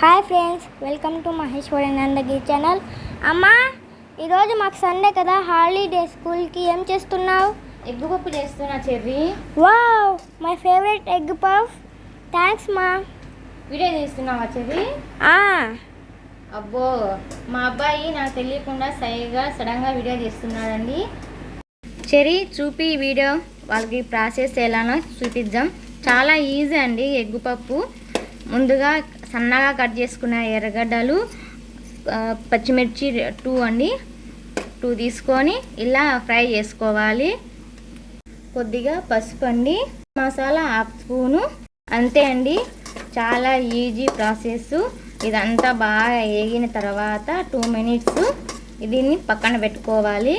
Hi friends welcome to Maheshwari Nandagiri channel. అమ్మా ఈరోజు మాకు సండే కదా హాలిడే స్కూల్కి ఏం చేస్తున్నావు? ఎగ్గు పప్పు చేస్తున్నా Cherry. Wow my favourite egg puff. Thanks మా. వీడియో తీస్తున్నావా చెర్రీ? అబ్బో మా అబ్బాయి నాకు తెలియకుండా సైగా సడన్గా వీడియో తీస్తున్నాడండి. చెరి చూపి వీడియో. వాళ్ళకి ప్రాసెస్ ఎలానో చూపిద్దాం. చాలా ఈజీ అండి ఎగ్గు పప్పు. ముందుగా సన్నగా కట్ చేసుకున్న ఎర్రగడ్డలు పచ్చిమిర్చి టూ అండి. టూ తీసుకొని ఇలా ఫ్రై చేసుకోవాలి. కొద్దిగా పసుపు అండి. Masala half spoon. అంతే అండి. చాలా ఈజీ ప్రాసెస్. ఇదంతా బాగా వేగిన తర్వాత టూ మినిట్స్ దీన్ని పక్కన పెట్టుకోవాలి.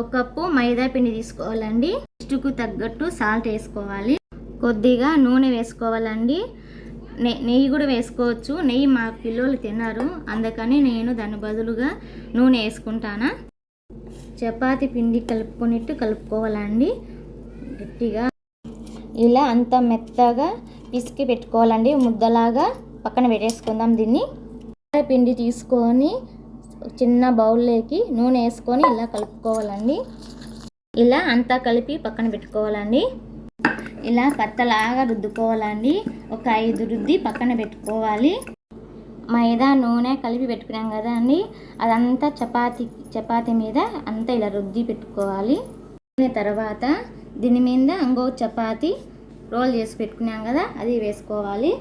ఒక కప్పు మైదా పిండి తీసుకోవాలండి. ఇష్టకు తగ్గట్టు సాల్ట్ వేసుకోవాలి. కొద్దిగా నూనె వేసుకోవాలండి. నెయ్యి కూడా వేసుకోవచ్చు. నెయ్యి మా పిల్లలు తిన్నారు. అందుకని నేను దాని బదులుగా నూనె వేసుకుంటానా. చపాతి పిండి కలుపుకునేట్టు కలుపుకోవాలండి. గట్టిగా ఇలా అంత మెత్తగా పిసికి పెట్టుకోవాలండి. ముద్దలాగా పక్కన పెట్టేసుకుందాం దీన్ని. పిండి తీసుకొని చిన్న బౌల్లోకి నూనె వేసుకొని ఇలా కలుపుకోవాలండి. ఇలా అంతా కలిపి పక్కన పెట్టుకోవాలండి. ఇలా పత్తలాగా రుద్దుకోవాలండి. ఒక ఐదు రుద్ది పక్కన పెట్టుకోవాలి. మైదా నూనె కలిపి పెట్టుకున్నాం కదా అండి. అదంతా చపాతి చపాతి మీద అంతా ఇలా రుద్ది పెట్టుకోవాలి. తర్వాత దీని మీద ఇంకో చపాతి రోల్ చేసి పెట్టుకున్నాం కదా అది వేసుకోవాలి.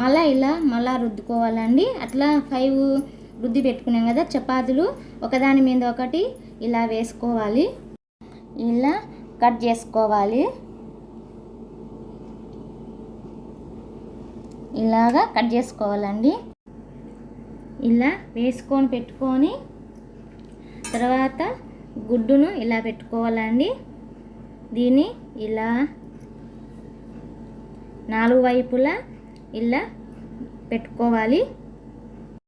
మళ్ళీ ఇలా మళ్ళా రుద్దుకోవాలండి. అట్లా ఫైవ్ రుద్ది పెట్టుకున్నాం కదా చపాతీలు ఒకదాని మీద ఒకటి ఇలా వేసుకోవాలి. ఇలా కట్ చేసుకోవాలి. ఇలాగా కట్ చేసుకోవాలండి. ఇలా వేసుకొని పెట్టుకొని తర్వాత గుడ్డును ఇలా పెట్టుకోవాలండి. దీన్ని ఇలా నాలుగు వైపులా ఇలా పెట్టుకోవాలి.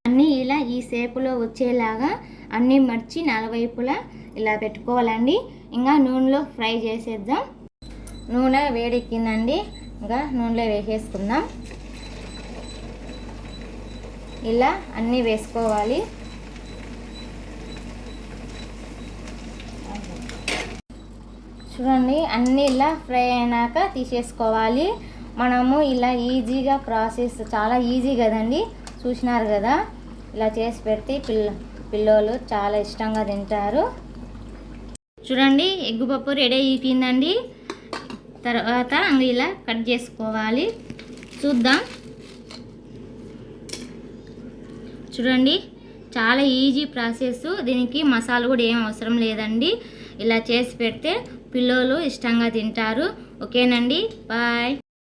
అన్నీ ఇలా ఈ షేపులో వచ్చేలాగా అన్నీ మర్చి నాలుగు వైపులా ఇలా పెట్టుకోవాలండి. ఇంకా నూనెలో ఫ్రై చేసేద్దాం. నూనె వేడెక్కిందండి. ఇంకా నూనెలో వేసేసుకుందాం. ఇలా అన్నీ వేసుకోవాలి. చూడండి అన్నీ ఇలా ఫ్రై అయినాక తీసేసుకోవాలి. మనము ఇలా ఈజీగా ప్రాసెస్ చాలా ఈజీ కదండి? చూసినారు కదా? ఇలా చేసి పెడితే పిల్ల పిల్లలు చాలా ఇష్టంగా తింటారు. చూడండి ఎగ్గు పప్పు రెడీ అయిపోయిందండి. తర్వాత ఇలా కట్ చేసుకోవాలి. చూద్దాం. చూడండి చాలా ఈజీ ప్రాసెస్ దీనికి మసాలా కూడా ఏం అవసరం లేదండి. ఇలా చేసి పెడితే పిల్లలు ఇష్టంగా తింటారు. ఓకేనండి? బాయ్.